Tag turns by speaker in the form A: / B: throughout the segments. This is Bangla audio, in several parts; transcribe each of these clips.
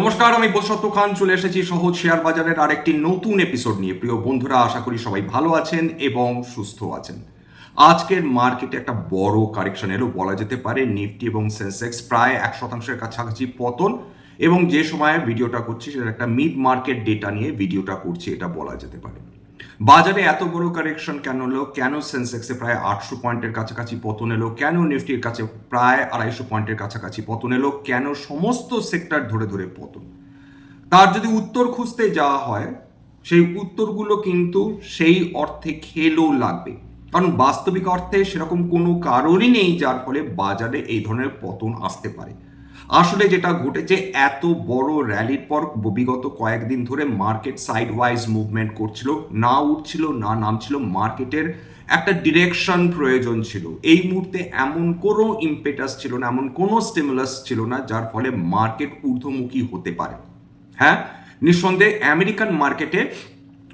A: নমস্কার, আমি বসত্ত খান। চলে এসেছি সহজ শেয়ার বাজারের আরেকটি নতুন এপিসোড নিয়ে। প্রিয় বন্ধুরা, আশা করি সবাই ভালো আছেন এবং সুস্থ আছেন। আজকের মার্কেটে একটা বড় কারেকশন এলো, বলা যেতে পারে নিফটি এবং সেন্সেক্স প্রায় এক শতাংশের কাছাকাছি পতন এবং যে সময়ে ভিডিওটা করছি সেটা একটা মিড মার্কেট ডেটা নিয়ে ভিডিওটা করছি, এটা বলা যেতে পারে। বাজারে এত বড় কারেকশন কেন এলো? কেন সেন্সেক্সে প্রায় আটশো পয়েন্টের কাছাকাছি পতন এলো? কেন নিফটির কাছে প্রায় আড়াইশো পয়েন্টের কাছাকাছি পতন এলো? কেন সমস্ত সেক্টর ধরে ধরে পতন? তার যদি উত্তর খুঁজতে যাওয়া হয়, সেই উত্তরগুলো কিন্তু সেই অর্থে খেলেও লাগবে। কারণ বাস্তবিক অর্থে সেরকম কোনো কারণই নেই যার ফলে বাজারে এই ধরনের পতন আসতে পারে। আসলে যেটা ঘটেছে, এত বড় র্যালির পর বিগত কয়েকদিন ধরে মার্কেট সাইড ওয়াইজ মুভমেন্ট করছিল। না উঠছিল, না নামছিল মার্কেটের একটা ডিরেকশন প্রয়োজন ছিল। এই মুহূর্তে এমন কোনো ইম্পেটাস ছিল না, এমন কোনো স্টিমুলাস ছিল না, যার ফলে মার্কেট ঊর্ধ্বমুখী হতে পারে। হ্যাঁ? নিঃসন্দেহে আমেরিকান মার্কেটে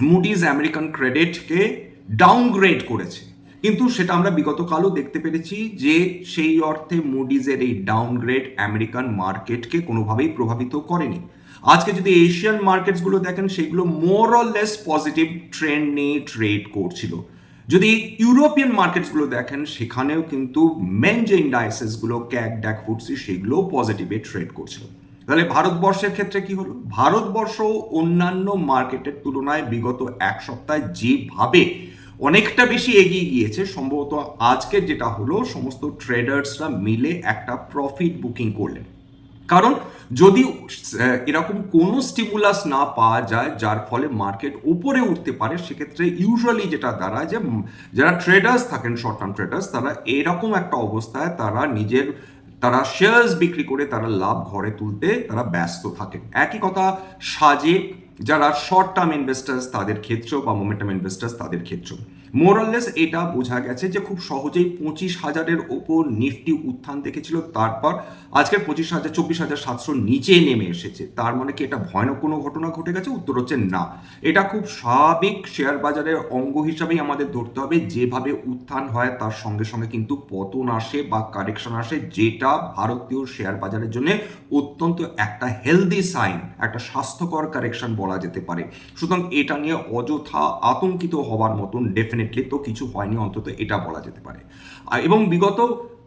A: মুডিজ আমেরিকান ক্রেডিটকে ডাউনগ্রেড করেছে। কিন্তু সেটা আমরা বিগত কালও দেখতে পেরেছি যে সেই অর্থে মুডিজের এই ডাউনগ্রেড আমেরিকান মার্কেটকে কোনোভাবেই প্রভাবিত করেনি। আজকে যদি এশিয়ান মার্কেটসগুলো দেখেন, সেগুলো more or less positive trend নিয়ে ট্রেড করছিল। যদি ইউরোপিয়ান মার্কেটসগুলো দেখেন, সেখানেও কিন্তু মেন যে ইন্ডাইসেসগুলো ক্যাক ড্যাক ফুডসি সেগুলোও পজিটিভে ট্রেড করছিল। তাহলে ভারতবর্ষের ক্ষেত্রে কি হলো? ভারতবর্ষ অন্যান্য মার্কেটের তুলনায় বিগত এক সপ্তাহে যেভাবে অনেকটা বেশি এগিয়ে গিয়েছে। সম্ভবত আজকের যেটা হলো, সমস্ত ট্রেডার্সরা মিলে একটা প্রফিট বুকিং করলেন। কারণ যদি এরকম কোনো স্টিমুলাস না পাওয়া যায়, যার ফলে মার্কেট উপরে উঠতে পারে, সেক্ষেত্রে ইউজুয়ালি যেটা দাঁড়ায় যে যারা ট্রেডার্স থাকেন শর্ট টার্ম ট্রেডার্স তারা এরকম একটা অবস্থায় তারা নিজের, তারা শেয়ার্স বিক্রি করে তারা লাভ ঘরে তুলতে তারা ব্যস্ত থাকেন। একই কথা সাজে যারা শর্ট টার্ম ইনভেস্টার্স তাদের ক্ষেত্রেও বা মোমেন্টাম ইনভেস্টার্স তাদের ক্ষেত্রেও। মোরাললেস এটা বোঝা গেছে যে খুব সহজেই পঁচিশ হাজারের ওপর নিফটি উত্থান দেখেছিল, তারপর আজকের পঁচিশ হাজার, চব্বিশ হাজার সাতশো নিচে নেমে এসেছে। তার মানে কি এটা ভয়ানক কোনো ঘটনা ঘটে গেছে? উত্তর হচ্ছে না। এটা খুব স্বাভাবিক শেয়ার বাজারের অঙ্গ হিসাবেই আমাদের ধরতে হবে। যেভাবে উত্থান হয়, তার সঙ্গে সঙ্গে কিন্তু পতন আসে বা কারেকশন আসে, যেটা ভারতীয় শেয়ার বাজারের জন্য অত্যন্ত একটা হেলদি সাইন একটা স্বাস্থ্যকর কারেকশন বলা যেতে পারে। সুতরাং এটা নিয়ে অযথা আতঙ্কিত হওয়ার মতন ডেফিনেটলি তো কিছু হয়নি, অন্তত এটা বলা যেতে পারে। এবং বিগত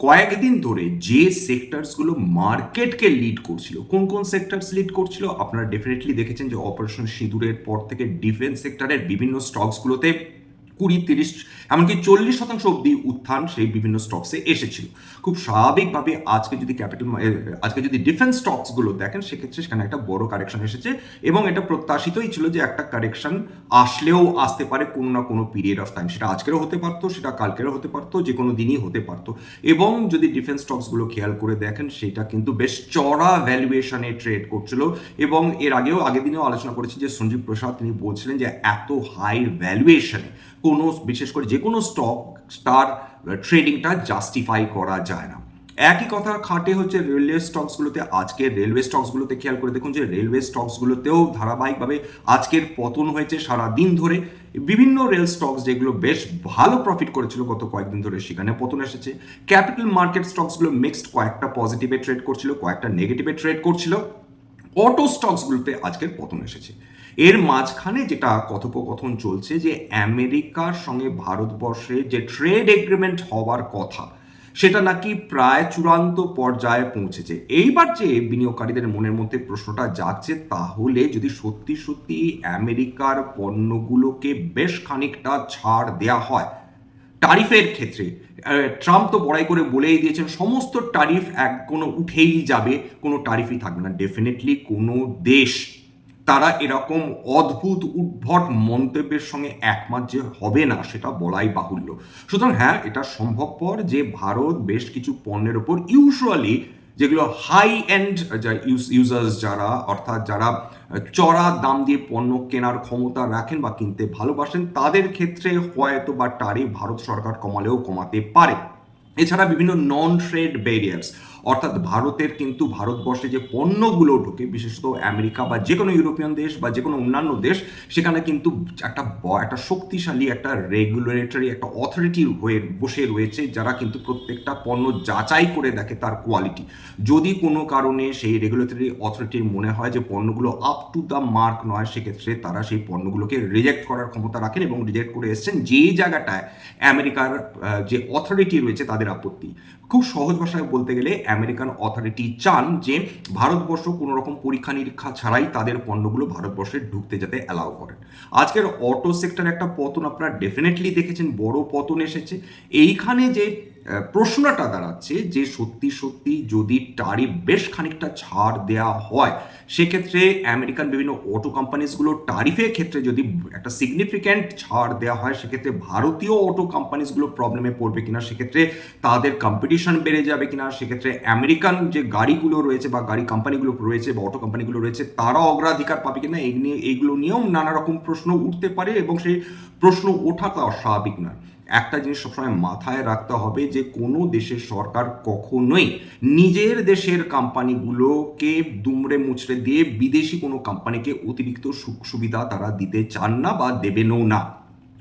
A: কয়েকদিন ধরে যে সেক্টরসগুলো মার্কেটকে লিড করছিল, কোন কোন সেক্টরস লিড করছিল, আপনারা ডেফিনেটলি দেখেছেন যে অপারেশন সিঁদুরের পর থেকে ডিফেন্স সেক্টরের বিভিন্ন স্টকসগুলোতে কুড়ি, তিরিশ, এমনকি চল্লিশ শতাংশ অবধি উত্থান সেই বিভিন্ন স্টকসে এসেছিল। খুব স্বাভাবিকভাবে আজকে যদি ক্যাপিটাল আজকে যদি ডিফেন্স স্টকসগুলো দেখেন, সেক্ষেত্রে সেখানে একটা বড় কারেকশন এসেছে এবং এটা প্রত্যাশিতই ছিল যে একটা কারেকশন আসলেও আসতে পারে কোনো না কোনো পিরিয়ড অফ টাইম সেটা আজকেরও হতে পারতো, সেটা কালকেরও হতে পারতো, যে কোনো দিনই হতে পারতো। এবং যদি ডিফেন্স স্টকসগুলো খেয়াল করে দেখেন, সেটা কিন্তু বেশ চড়া ভ্যালুয়েশনে ট্রেড করছিল এবং এর আগেও, আগের দিনেও আলোচনা করেছি যে সঞ্জীব প্রসাদ তিনি বলছিলেন যে এত হাই ভ্যালুয়েশনে কোনো, বিশেষ করে যে কোনো স্টক তার ট্রেডিংটা জাস্টিফাই করা যায় না। একই কথা খাটে হচ্ছে রেলওয়ে স্টকসগুলোতে আজকে রেলওয়ে স্টকসগুলোতে খেয়াল করে দেখুন যে রেলওয়ে স্টকসগুলোতেও ধারাবাহিকভাবে আজকের পতন হয়েছে সারা দিন ধরে। বিভিন্ন রেল স্টকস যেগুলো বেশ ভালো প্রফিট করেছিল গত কয়েকদিন ধরে, সেখানে পতন এসেছে। ক্যাপিটাল মার্কেট স্টকসগুলো মিক্সড কয়েকটা পজিটিভে ট্রেড করছিল, কয়েকটা নেগেটিভে ট্রেড করছিল। অটো স্টকসগুলোতে আজকের পতন এসেছে। এর মাঝখানে যেটা কথোপকথন চলছে যে আমেরিকার সঙ্গে ভারতবর্ষের যে ট্রেড এগ্রিমেন্ট হওয়ার কথা, সেটা নাকি প্রায় চূড়ান্ত পর্যায়ে পৌঁছেছে। এইবার যে বিনিয়োগকারীদের মনের মধ্যে প্রশ্নটা যাচ্ছে তাহলে যদি সত্যি সত্যি আমেরিকার পণ্যগুলোকে বেশ খানিকটা ছাড় দেয়া হয় টারিফের ক্ষেত্রে ট্রাম্প তো বড়াই করে বলেই দিয়েছেন, সমস্ত টারিফ এক কোনো উঠেই যাবে, কোনো টারিফই থাকবে না। ডেফিনেটলি কোনো দেশ তারা এরকম অদ্ভুত, উদ্ভট মন্তব্যের সঙ্গে একমত যে হবে না, সেটা বলাই বাহুল্য। সুতরাং হ্যাঁ এটা সম্ভবপর যে ভারত বেশ কিছু পণ্যের ওপর ইউজুয়ালি যেগুলো হাই এন্ড ইউজার্স যারা, অর্থাৎ যারা চড়া দাম দিয়ে পণ্য কেনার ক্ষমতা রাখেন বা কিনতে ভালোবাসেন, তাদের ক্ষেত্রে হয়তো বা টারি ভারত সরকার কমালেও কমাতে পারে। এছাড়া বিভিন্ন নন ট্রেড ব্যারিয়ার্স অর্থাৎ ভারতের কিন্তু ভারতবর্ষে যে পণ্যগুলো ঢোকে, বিশেষত আমেরিকা বা যে কোনো ইউরোপিয়ান দেশ বা যে কোনো অন্যান্য দেশ, সেখানে কিন্তু একটা একটা শক্তিশালী, একটা রেগুলেটরি একটা অথরিটি হয়ে বসে রয়েছে, যারা কিন্তু প্রত্যেকটা পণ্য যাচাই করে দেখে তার কোয়ালিটি যদি কোনো কারণে সেই রেগুলেটরি অথরিটির মনে হয় যে পণ্যগুলো আপ টু দ্য মার্ক নয়, সেক্ষেত্রে তারা সেই পণ্যগুলোকে রিজেক্ট করার ক্ষমতা রাখেন এবং রিজেক্ট করে এসেছেন যে জায়গাটায় আমেরিকার যে অথরিটি রয়েছে তাদের আপত্তি। খুব সহজ ভাষায় বলতে গেলে আমেরিকান অথরিটি চান যে ভারতবর্ষ কোনো রকম পরীক্ষা নিরীক্ষা ছাড়াই তাদের পণ্যগুলো ভারতবর্ষে ঢুকতে যাতে অ্যালাউ করেন। আজকের অটো সেক্টরে একটা পতন আপনারা ডেফিনেটলি দেখেছেন, বড় পতন এসেছে। এইখানে যে প্রশ্নটা দাঁড়াচ্ছে যে সত্যি সত্যি যদি টারিফ বেশ খানিকটা ছাড় দেওয়া হয়, সেক্ষেত্রে আমেরিকান বিভিন্ন অটো কোম্পানিজগুলো টারিফের ক্ষেত্রে যদি একটা সিগনিফিক্যান্ট ছাড় দেওয়া হয়, সেক্ষেত্রে ভারতীয় অটো কোম্পানিজগুলো প্রবলেমে পড়বে কিনা, সেক্ষেত্রে তাদের কম্পিটিশন বেড়ে যাবে কিনা, সেক্ষেত্রে আমেরিকান যে গাড়িগুলো রয়েছে বা গাড়ি কোম্পানিগুলো রয়েছে বা অটো কোম্পানিগুলো রয়েছে, তারা অগ্রাধিকার পাবে কিনা এই নিয়ে এইগুলো নিয়েও নানা রকম প্রশ্ন উঠতে পারে এবং সেই প্রশ্ন ওঠাটা অস্বাভাবিক নয়। একটা জিনিস সবসময় মাথায় রাখতে হবে যে কোনো দেশের সরকার কখনোই নিজের দেশের কোম্পানিগুলোকে দুমড়ে মুচড়ে দিয়ে বিদেশি কোনো কোম্পানিকে অতিরিক্ত সুখ সুবিধা তারা দিতে চান না বা দেবেনও না।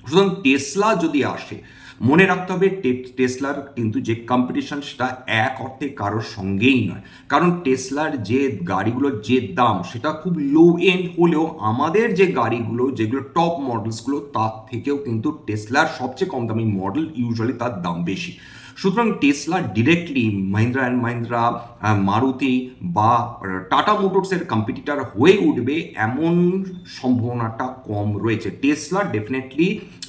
A: সুতরাং টেসলা যদি আসে মনে রাখতে হবে টেসলার কিন্তু যে কম্পিটিশন সেটা এক অর্থে কারোর সঙ্গেই নয়। কারণ টেসলার যে গাড়িগুলোর যে দাম, সেটা খুব লো এন্ড হলেও আমাদের যে গাড়িগুলো, যেগুলো টপ মডেলসগুলো তার থেকেও কিন্তু টেসলার সবচেয়ে কম দামি মডেল ইউজুয়ালি তার দাম বেশি। সুতরাং Tesla directly Mahindra and Mahindra Maruti বা টাটা মোটরসের কম্পিটিটার হয়ে উঠবে এমন সম্ভাবনাটা কম রয়েছে। টেসলা ডেফিনেটলি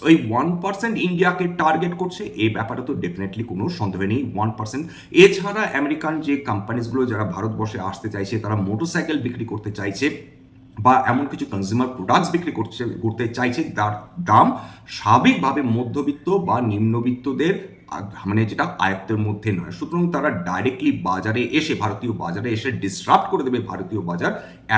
A: ওই ওয়ান পার্সেন্ট ইন্ডিয়াকে টার্গেট করছে এই ব্যাপারে তো ডেফিনেটলি কোনো সন্দেহ নেই ওয়ান পার্সেন্ট এছাড়া আমেরিকান যে কোম্পানিজগুলো যারা ভারতবর্ষে আসতে চাইছে, তারা মোটরসাইকেল বিক্রি করতে চাইছে বা এমন কিছু কনজিউমার প্রোডাক্টস বিক্রি করছে, করতে চাইছে যার দাম স্বাভাবিকভাবে মধ্যবিত্ত বা নিম্নবিত্তদের মানে যেটা আয়ত্তের মধ্যে নয়, সুতরাং তারা ডাইরেক্টলি বাজারে এসে, ভারতীয় বাজারে এসে ডিসরাপ্ট করে দেবে ভারতীয় বাজার,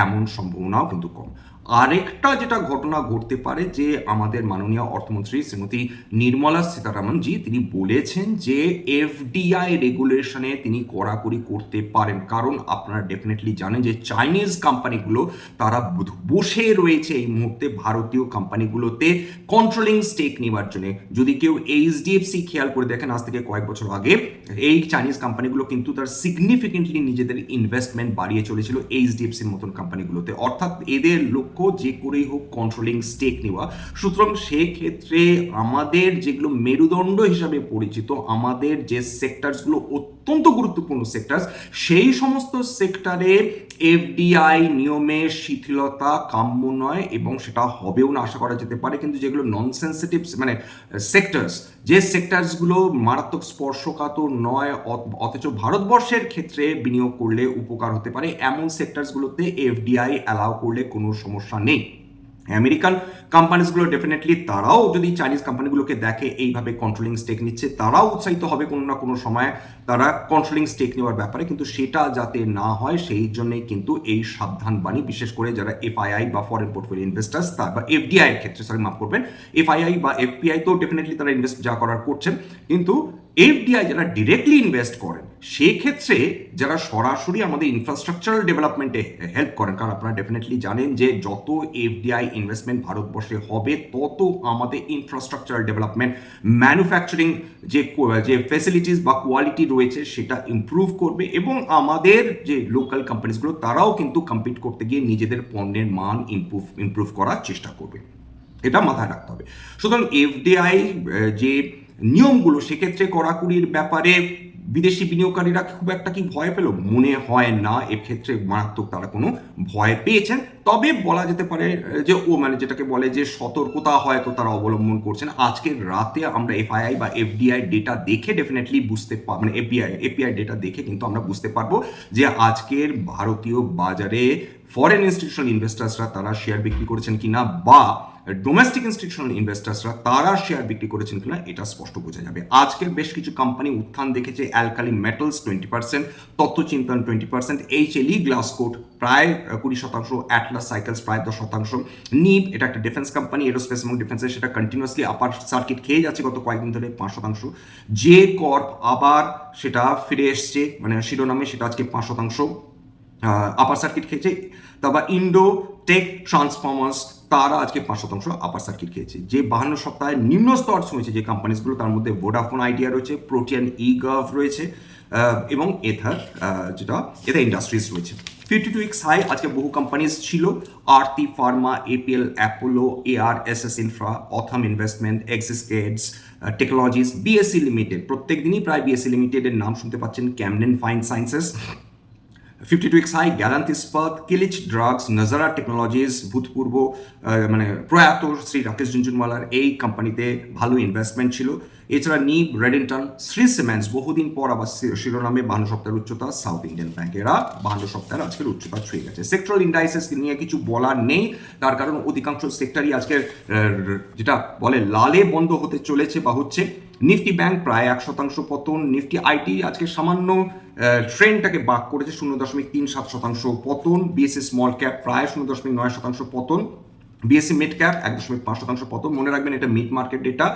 A: এমন সম্ভাবনাও কিন্তু কম। আরেকটা যেটা ঘটনা ঘটতে পারে যে আমাদের মাননীয় অর্থমন্ত্রী শ্রীমতী নির্মলা সীতারামন জি, তিনি বলেছেন যে এফডিআই রেগুলেশনে তিনি কড়াকড়ি করতে পারেন। কারণ আপনারা ডেফিনেটলি জানেন যে চাইনিজ কোম্পানিগুলো তারা বসে রয়েছে এই মুহূর্তে ভারতীয় কোম্পানিগুলোতে কন্ট্রোলিং স্টেক নেওয়ার জন্য। যদি কেউ এইচডিএফসি খেয়াল করে দেখেন, আজ থেকে কয়েক বছর আগে এই চাইনিজ কোম্পানিগুলো কিন্তু তার সিগনিফিকেন্টলি নিজেদের ইনভেস্টমেন্ট বাড়িয়ে চলেছিল এইচডিএফসির মতন কোম্পানিগুলোতে অর্থাৎ এদের লক্ষ্য যে করেই হোক কন্ট্রোলিং স্টেক নেওয়া। সুতরাং সেক্ষেত্রে আমাদের যেগুলো মেরুদণ্ড হিসাবে পরিচিত, আমাদের যে সেক্টরসগুলো অত্যন্ত গুরুত্বপূর্ণ সেক্টরস সেই সমস্ত সেক্টরে এফডিআই নিয়মের শিথিলতা কাম্য নয় এবং সেটা হবেও না, আশা করা যেতে পারে। কিন্তু যেগুলো নন সেন্সিটিভ মানে সেক্টরস যে সেক্টরসগুলো মারাত্মক স্পর্শকাতর নয় অথচ ভারতবর্ষের ক্ষেত্রে বিনিয়োগ করলে উপকার হতে পারে, এমন সেক্টরসগুলোতে এফডিআই অ্যালাউ করলে কোনো সমস্যা নেই। আমেরিকান কোম্পানিজগুলো ডেফিনেটলি তারাও যদি চাইনিজ কোম্পানিগুলোকে দেখে এইভাবে কন্ট্রোলিং স্টেক নিচ্ছে, তারাও উৎসাহিত হবে কোনো না কোনো সময় তারা কন্ট্রোলিং স্টেক নেওয়ার ব্যাপারে। কিন্তু সেটা যাতে না হয়, সেই জন্যই কিন্তু এই সাবধান বাণী, বিশেষ করে যারা এফআইআই বা ফরেন পোর্টফোলিও ইনভেস্টার্স তা বা এফডিআই এর ক্ষেত্রে সরি মাফ করবেন এফআইআই বা এফপিআই তো ডেফিনেটলি তারা ইনভেস্ট যা করার করছেন। কিন্তু এফডিআই যারা ডিরেক্টলি ইনভেস্ট করেন সেক্ষেত্রে যারা সরাসরি আমাদের ইনফ্রাস্ট্রাকচারাল ডেভেলপমেন্টে হেল্প করেন, কারণ আপনারা ডেফিনেটলি জানেন যে যত এফডিআই ইনভেস্টমেন্ট ভারতবর্ষে হবে, তত আমাদের ইনফ্রাস্ট্রাকচারাল ডেভেলপমেন্ট ম্যানুফ্যাকচারিং যে যে ফেসিলিটিস বা কোয়ালিটি রয়েছে, সেটা ইমপ্রুভ করবে এবং আমাদের যে লোকাল কোম্পানিজগুলো তারাও কিন্তু কম্পিট করতে গিয়ে নিজেদের পণ্যের মান ইমপ্রুভ ইমপ্রুভ করার চেষ্টা করবে। এটা মাথায় রাখতে হবে। সুতরাং এফডিআই যে নিয়মগুলো, সেক্ষেত্রে কড়াকড়ির ব্যাপারে বিদেশি বিনিয়োগকারীরা খুব একটা কি ভয় পেল? মনে হয় না। এক্ষেত্রে মারাত্মক তারা কোনো ভয় পেয়েছেন। তবে বলা যেতে পারে যে ও মানে যেটাকে বলে যে সতর্কতা হয়তো তারা অবলম্বন করছেন। আজকের রাতে আমরা এফআইআই বা এফডিআই ডেটা দেখে ডেফিনেটলি বুঝতে মানে এপিআই এপিআই ডেটা দেখে কিন্তু আমরা বুঝতে পারব যে আজকের ভারতীয় বাজারে ফরেন ইনস্টিটিউশনাল ইনভেস্টার্সরা তারা শেয়ার বিক্রি করেছেন কিনা বা ডোমেস্টিক ইনস্টিটিউশনাল ইনভেস্টার্সরা তারা শেয়ার বিক্রি করেছেন কিনা, এটা স্পষ্ট বোঝা যাবে। আজকে বেশ কিছু কোম্পানি উত্থান দেখেছে alkali metals twenty percent Tatvachintan twenty percent H L E Glascoat প্রায় কুড়ি শতাংশ অ্যাটলাস সাইকেলস প্রায় দশ শতাংশ নিপ এটা একটা ডিফেন্স কোম্পানি এরোস্পেস এবং ডিফেন্সের সেটা কন্টিনিউয়াসলি আপার সার্কিট খেয়ে যাচ্ছে গত কয়েকদিন ধরে, পাঁচ শতাংশ। যে কর্প আবার সেটা ফিরে এসছে মানে শিরোনামে সেটা আজকে পাঁচ শতাংশ আপার সার্কিট খেয়েছে। তারপর ইন্ডো টেক ট্রান্সফর্মার্স তারা আজকে পাঁচ শতাংশ আপার সার্কিট খেয়েছে। যে বাহান্ন সপ্তাহে নিম্ন স্তর ছুঁয়েছে যে কোম্পানিসগুলো তার মধ্যে ভোডাফোন আইডিয়া রয়েছে প্রোটিয়ান ই গাভ রয়েছে এবং এথার যেটা এথা ইন্ডাস্ট্রিজ রয়েছে। ফিফটি টু উইক্স হাই আজকে বহু কোম্পানিজ ছিল Aarti pharma APL Apollo A R S S infra Autham investment Axis Cades technologies BSC limited প্রত্যেক দিনই প্রায় বিএসসি লিমিটেডের নাম শুনতে পাচ্ছেন Camlin fine sciences fifty two X high Gallantt Ispat Kilitch drugs Nazara technologies ভূতপূর্ব মানে প্রয়াত শ্রী রাকেশ ঝুনঝুনওয়ালার এই কোম্পানিতে ভালো ইনভেস্টমেন্ট ছিল। এছাড়া নিব রেডেন্টন শ্রী সিমেন্টস বহুদিন পর আবার শিরোনামে বাহান্ন সপ্তাহের উচ্চতা সাউথ ইন্ডিয়ান ব্যাংক এরা বাহান্ন সপ্তাহের আজকের উচ্চতা ছুঁয়ে গেছে। সেক্টরাল ইন্ডাইসেস নিয়ে কিছু বলার নেই, তার কারণ অধিকাংশ সেক্টরই আজকের যেটা বলে লালে বন্ধ হতে চলেছে বা হচ্ছে। নিফটি ব্যাংক প্রায় এক শতাংশ পতন। নিফটি আইটি আজকে সামান্য ট্রেনটাকে বাক করেছে শূন্য দশমিক তিন সাত শতাংশ পতন। বিএসএস স্মল ক্যাপ প্রায় শূন্য দশমিক নয় শতাংশ পতন। বিএসসি মিড ক্যাপ এক দশমিক পাঁচ শতাংশ পতন। মনে রাখবেন এটা মিড মার্কেট ডেটা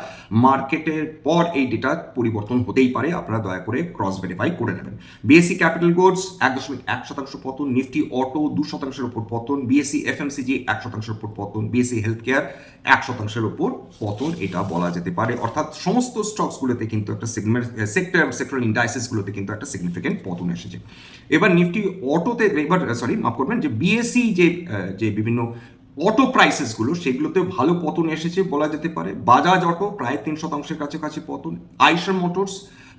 A: মার্কেটের পর এই ডেটা পরিবর্তন হতেই পারে। আপনারা দয়া করে ক্রস ভেরিফাই করে নেবেন। বিএসসি ক্যাপিটাল গুডস এক দশমিক এক শতাংশ পতন। নিফটি অটো দু শতাংশের উপর পতন। বিএসসি এফএমসিজি এক শতাংশের উপর পতন। বিএসসি হেলথ কেয়ার এক শতাংশের উপর পতন। এটা বলা যেতে পারে। অর্থাৎ সমস্ত স্টকসগুলোতে কিন্তু একটা সেগমেন্ট সেক্টর সেক্টরাল ইন্ডাইসেসগুলোতে কিন্তু একটা সিগনিফিকেন্ট পতন এসেছে। এবার নিফটি অটোতে এবার সরি মাফ করবেন যে বিএসসি যে যে বিভিন্ন অটো প্রাইসেসগুলো সেগুলোতে ভালো পতন এসেছে বলা যেতে পারে। বাজাজ অটো প্রায় তিন শতাংশের কাছাকাছি পতন। আইসার মোটরস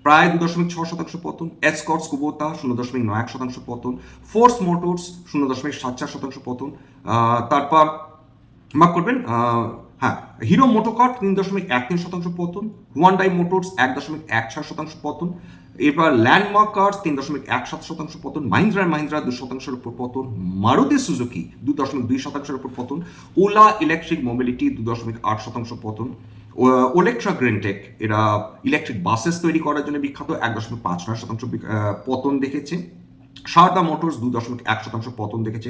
A: প্রায় দু দশমিক ছ শতাংশ পতন। এসকর্স কুবোতা শূন্য দশমিক নয় এক শতাংশ পতন। ফোর্স মোটরস শূন্য দশমিক সাত চার শতাংশ পতন। তারপর মাফ করবেন হ্যাঁ হিরো মোটোকট তিন দশমিক এক তিন শতাংশ পতন। হুয়ান্ডাই মোটরস এক দশমিক এক ছয় শতাংশ পতন। এবার ল্যান্ডমার্ক কার্স তিন দশমিক এক সাত শতাংশ পতন মাহিন্দ্রা মাহিন্দ্রা দু শতাংশের উপর পতন মারুতি সুজুকি দু দশমিক দুই শতাংশের উপর পতন ওলা ইলেকট্রিক মোবিলিটি দু দশমিক আট শতাংশ পতন ওলেকট্রা গ্রেনটেক এরা ইলেকট্রিক বাসেস তৈরি করার জন্য বিখ্যাত, এক দশমিক পাঁচ নয় শতাংশ পতন দেখেছে। সারদা মোটরস দু দশমিক এক শতাংশ পতন দেখেছে।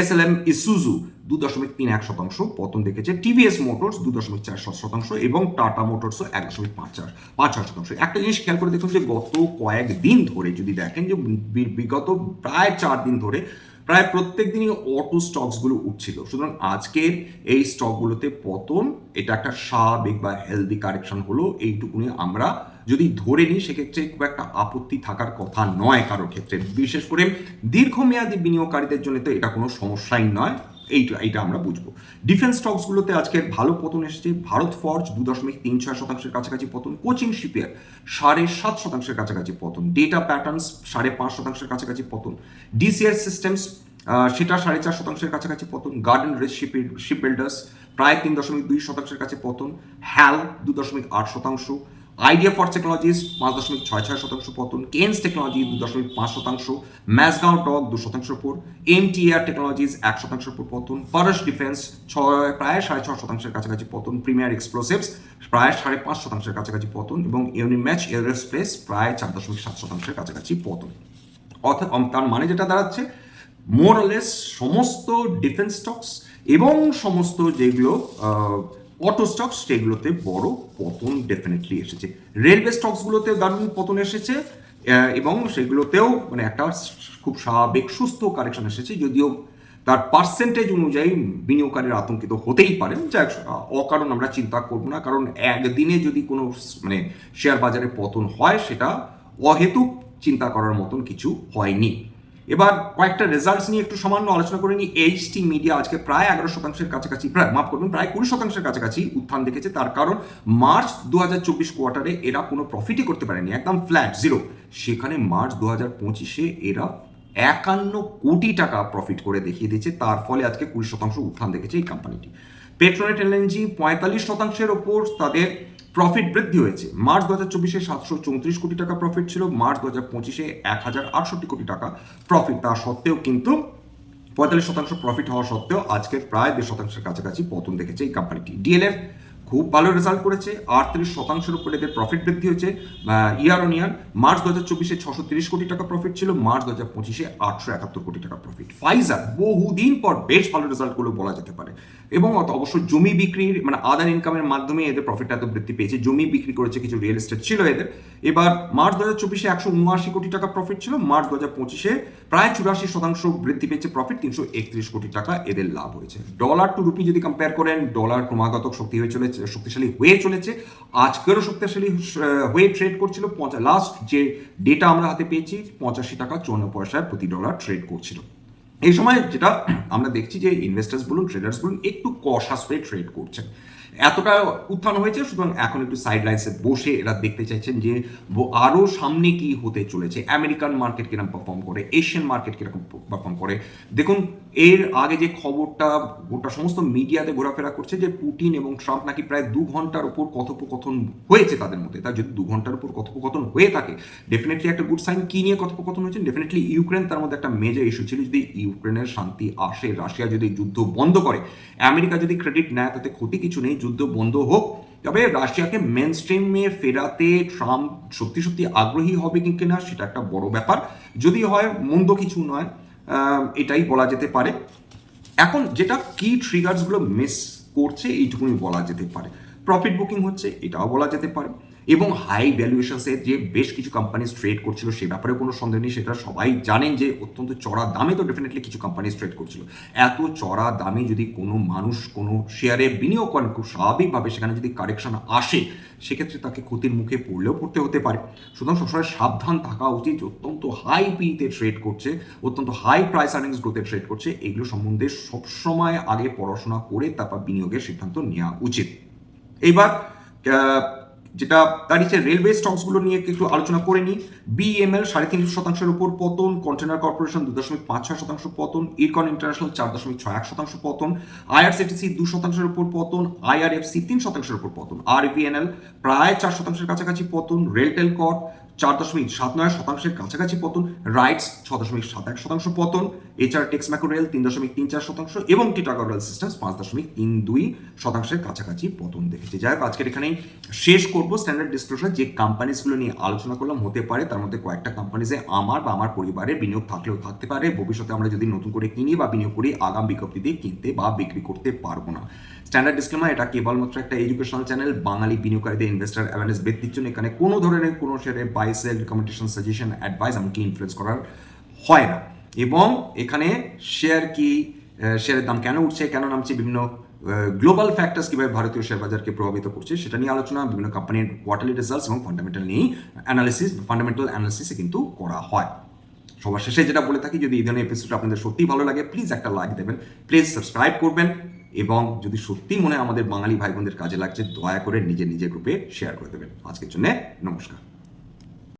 A: এস এল এম ইসুজু দু দশমিক তিন এক শতাংশ পতন দেখেছে। টিভিএস মোটরস দু দশমিক চার শতাংশ এবং টাটা মোটরসও এক দশমিক পাঁচ চার পাঁচ চার শতাংশ। একটা জিনিস খেয়াল করে দেখুন যে গত কয়েক দিন ধরে যদি দেখেন যে বিগত প্রায় চার দিন ধরে প্রায় প্রত্যেক দিনই অটো স্টকসগুলো উঠছিল। সুতরাং আজকের এই স্টকগুলোতে পতন, এটা একটা স্বাভাবিক বা হেলদি কারেকশন হলো। এইটুকুনি আমরা যদি ধরে নিই, সেক্ষেত্রে খুব একটা আপত্তি থাকার কথা নয় কারোর ক্ষেত্রে। বিশেষ করে দীর্ঘমেয়াদী বিনিয়োগকারীদের জন্য তো এটা কোনো সমস্যাই নয়। এইটা এইটা আমরা বুঝব। ডিফেন্স স্টকসগুলোতে আজকে ভালো পতন এসেছে। ভারত ফর্জ দু দশমিক তিন ছয় শতাংশের কাছাকাছি পতন। কোচিং শিপের সাড়ে সাত শতাংশের কাছাকাছি পতন। ডেটা প্যাটার্নস সাড়ে পাঁচ শতাংশের কাছাকাছি পতন। ডিসিআর সিস্টেমস সেটা সাড়ে চার শতাংশের কাছাকাছি পতন। গার্ডেন রেস শিপ বিল্ডার্স প্রায় তিন দশমিক দুই শতাংশের কাছে পতন। হ্যাল দু দশমিক আট শতাংশ। আইডিয়া ফর টেকনোলজিস পাঁচ দশমিক ছয় ছয় শতাংশ পতন কেন্স টেকনোলজি দু দশমিক পাঁচ শতাংশ ম্যাসগাঁও টক দু শতাংশের উপর এম টি টেকনোলজিস এক শতাংশের উপর পতন পারস ডিফেন্স ছয়, প্রায় সাড়ে ছ শতাংশের কাছাকাছি পতন প্রিমিয়ার এক্সপ্লোসিভস প্রায় সাড়ে পাঁচ শতাংশের কাছাকাছি পতন এবং ইউনিম্যাচ এরোস্পেস প্রায় চার দশমিক সাত শতাংশের কাছাকাছি পতন। অর্থাৎ তার মানে যেটা দাঁড়াচ্ছে মোরলেস সমস্ত ডিফেন্স স্টকস এবং সমস্ত যেগুলো অটো স্টকস সেগুলোতে বড় পতন ডেফিনেটলি এসেছে। রেলওয়ে স্টকসগুলোতে দারুণ পতন এসেছে এবং সেগুলোতেও মানে একটা খুব স্বাভাবিক সুস্থ কারেকশন এসেছে, যদিও তার পার্সেন্টেজ অনুযায়ী বিনিয়োগকারীরা আতঙ্কিত হতেই পারেন, যা অকারণ আমরা চিন্তা করব না, কারণ একদিনে যদি কোনো মানে শেয়ার বাজারে পতন হয়, সেটা অহেতুক চিন্তা করার মতন কিছু হয়নি। এবার কয়েকটা রেজাল্টস নিয়ে একটু সামান্য আলোচনা করে নিই। এইচটি মিডিয়া আজকে প্রায় এগারো শতাংশের কাছাকাছি, প্রায় মাফ করবেন, প্রায় কুড়ি শতাংশের কাছাকাছি উত্থান দেখেছে। তার কারণ মার্চ দু হাজার চব্বিশ কোয়ার্টারে এরা কোনো প্রফিটই করতে পারেনি, একদম ফ্ল্যাট জিরো সেখানে মার্চ দু হাজার পঁচিশে এরা একান্ন কোটি টাকা প্রফিট করে দেখিয়ে দিয়েছে। তার ফলে আজকে কুড়ি শতাংশ উত্থান দেখেছে এই কোম্পানিটি পেট্রোনেট এলএনজি পঁয়তাল্লিশ শতাংশের ওপর তাদের প্রফিট বৃদ্ধি হয়েছে। মার্চ দু হাজার চব্বিশে সাতশো চৌত্রিশ কোটি টাকা প্রফিট ছিল। মার্চ দু হাজার পঁচিশে এক হাজার আটষট্টি কোটি টাকা প্রফিট তা সত্ত্বেও কিন্তু পঁয়তাল্লিশ শতাংশ প্রফিট হওয়া সত্ত্বেও আজকে প্রায় দেড় শতাংশের কাছাকাছি পতন দেখেছে এই কোম্পানিটি ডিএলএফ খুব ভালো রেজাল্ট করেছে। আটত্রিশ শতাংশের উপরে এদের প্রফিট বৃদ্ধি হয়েছে। ইয়ার অন ইয়ার মার্চ দু হাজার চব্বিশে ছশো তিরিশ কোটি টাকা প্রফিট ছিল মার্চ দু হাজার পঁচিশে আটশো একাত্তর কোটি টাকা প্রফিট ফাইজার বহুদিন পর বেশ ভালো রেজাল্ট রেজাল্টগুলো বলা যেতে পারে। এবং অবশ্য জমি বিক্রির মানে আদার ইনকামের মাধ্যমে এদের প্রফিটটা এত বৃদ্ধি পেয়েছে। জমি বিক্রি করেছে কিছু রিয়েল এস্টেট ছিল এদের। এবার মার্চ দু হাজার চব্বিশে একশো উনআশি কোটি টাকা প্রফিট ছিল মার্চ দু হাজার পঁচিশে প্রায় চুরাশি শতাংশ বৃদ্ধি পেয়েছে প্রফিট তিনশো একত্রিশ কোটি টাকা এদের লাভ হয়েছে। ডলার টু রুপি যদি কম্পেয়ার করেন ডলার ক্রমাগত শক্তি হয়ে চলেছে। শক্তিশালী হয়ে চলেছে। আজকেরও শক্তিশালী হয়ে ট্রেড করছিল। লাস্ট যে ডেটা আমরা হাতে পেয়েছি, পঁচাশি টাকা চুয়ান্ন পয়সায় প্রতি ডলার ট্রেড করছিল। এই সময় যেটা আমরা দেখছি যে ইনভেস্টার্স বলুন ট্রেডার্স বলুন, একটু কশাস হয়ে ট্রেড করছেন। এতটা উত্থান হয়েছে, সুতরাং এখন একটু সাইড লাইন্সে বসে এরা দেখতে চাইছেন যে আরও সামনে কি হতে চলেছে আমেরিকান মার্কেট কীরকম পারফর্ম করে এশিয়ান মার্কেট কীরকম পারফর্ম করে। দেখুন, এর আগে যে খবরটা, গোটা সমস্ত মিডিয়াতে ঘোরাফেরা করছে যে পুটিন এবং ট্রাম্প নাকি প্রায় দু ঘণ্টার উপর কথোপকথন হয়েছে তাদের মধ্যে। তার যদি দু ঘণ্টার উপর কথোপকথন হয়ে থাকে ডেফিনেটলি একটা গুড সাইন কি নিয়ে কথোপকথন হয়েছে? ডেফিনেটলি ইউক্রেন তার মধ্যে একটা মেজর ইস্যু ছিল। যদি ইউক্রেনের শান্তি আসে রাশিয়া যদি যুদ্ধ বন্ধ করে আমেরিকা যদি ক্রেডিট নেয়, তাতে ক্ষতি কিছু নেই। যুদ্ধ বন্ধ হোক, তবে রাশিয়াকে মেন স্ট্রিমে ফেরাতে ট্রাম্প সত্যি সত্যি আগ্রহী হবে কি কিনা সেটা একটা বড় ব্যাপার। যদি হয়, মন্দ কিছু নয় এটাই বলা যেতে পারে। এখন যেটা কি ট্রিগার্সগুলো মিস করছে, এইটুকুনি বলা যেতে পারে। প্রফিট বুকিং হচ্ছে, এটাও বলা যেতে পারে। এবং হাই ভ্যালুয়েশনসের যে বেশ কিছু কোম্পানি ট্রেড করছিল, সে ব্যাপারে কোনো সন্দেহ নেই। সেটা সবাই জানেন যে অত্যন্ত চড়া দামে তো ডেফিনেটলি কিছু কোম্পানি ট্রেড করছিল। এত চড়া দামে যদি কোনো মানুষ কোনো শেয়ারে বিনিয়োগ করেন, খুব স্বাভাবিকভাবে সেখানে যদি কারেকশন আসে, সেক্ষেত্রে তাকে ক্ষতির মুখে পড়লেও পড়তে হতে পারে। সুতরাং সবসময় সাবধান থাকা উচিত। অত্যন্ত হাই পিতে ট্রেড করছে, অত্যন্ত হাই প্রাইস আর্নিংস গ্রোথে ট্রেড করছে, এগুলো সম্বন্ধে সবসময় আগে পড়াশোনা করে তারপর বিনিয়োগের সিদ্ধান্ত নেওয়া উচিত। এইবার আহ, তার নিচে রেলওয়ে স্টকসগুলো নিয়ে একটু আলোচনা করে নিই। বিএমএল সাড়ে তিনশো শতাংশের উপর পতন কন্টেনার কর্পোরেশন দু দশমিক পাঁচ ছয় শতাংশ পতন ইরকন ইন্টারন্যাশনাল চার দশমিক ছয় এক শতাংশ পতন আইআরসিটিসি দু শতাংশের উপর পতন আইআরএফসি তিন শতাংশের উপর পতন আর প্রায় চার শতাংশের কাছাকাছি পতন রেলটেল কর্প চার দশমিক সাত নয় শতাংশের কাছাকাছি পতন, রাইটস ছ দশমিক সাত এক শতাংশ পতন এছাড়া টেক্স ম্যাকো রেল তিন দশমিক তিন চার শতাংশ এবং টিটাগড় রেল সিস্টেমস পাঁচ দশমিক তিন দুই শতাংশের কাছাকাছি পতন দেখেছি। যাই হোক, আজকের এখানেই শেষ করব। স্ট্যান্ডার্ড ডিসক্লোজার, যে কোম্পানিজগুলো নিয়ে আলোচনা করলাম, হতে পারে তার মধ্যে কয়েকটা কোম্পানিজে আমার বা আমার পরিবারের বিনিয়োগ থাকলেও থাকতে পারে। ভবিষ্যতে আমরা যদি নতুন করে কিনি বা বিনিয়োগ করি, আগাম দিয়ে কিনতে বা বিক্রি করতে পারব না। স্ট্যান্ডার্ড ডিসক্লেমার এটা কেবলমাত্র একটা এডুকেশনাল চ্যানেল বাঙালি বিনিয়োগকারীদের ইনভেস্টার অ্যাওয়ারনেস বৃদ্ধির জন্য। এখানে কোনো ধরনের কোনো শেয়ারে buy sell recommendation suggestion advice এমনকি ইনফ্লুয়েন্স করার হয় না। এবং এখানে শেয়ার কি শেয়ারের দাম কেন উঠছে, কেন নামছে, বিভিন্ন গ্লোবাল ফ্যাক্টরস কীভাবে ভারতীয় শেয়ার বাজারকে প্রভাবিত করছে, সেটা নিয়ে আলোচনা, বিভিন্ন কোম্পানির কোয়ার্টারলি রেজাল্টস এবং ফান্ডামেন্টাল নিয়ে অ্যানালিসিস ফান্ডামেন্টাল অ্যানালিসিসে কিন্তু করা হয়। সবার শেষে যেটা বলে থাকি, যদি এই ধরনের এপিসোড আপনাদের সত্যিই ভালো লাগে প্লিজ একটা লাইক দেবেন প্লিজ সাবস্ক্রাইব করবেন এবং যদি সত্যি মনে আমাদের বাঙালি ভাই বোনদের কাজে লাগছে, দয়া করে নিজে নিজের গ্রুপে শেয়ার করে দেবেন। আজকের জন্য নমস্কার।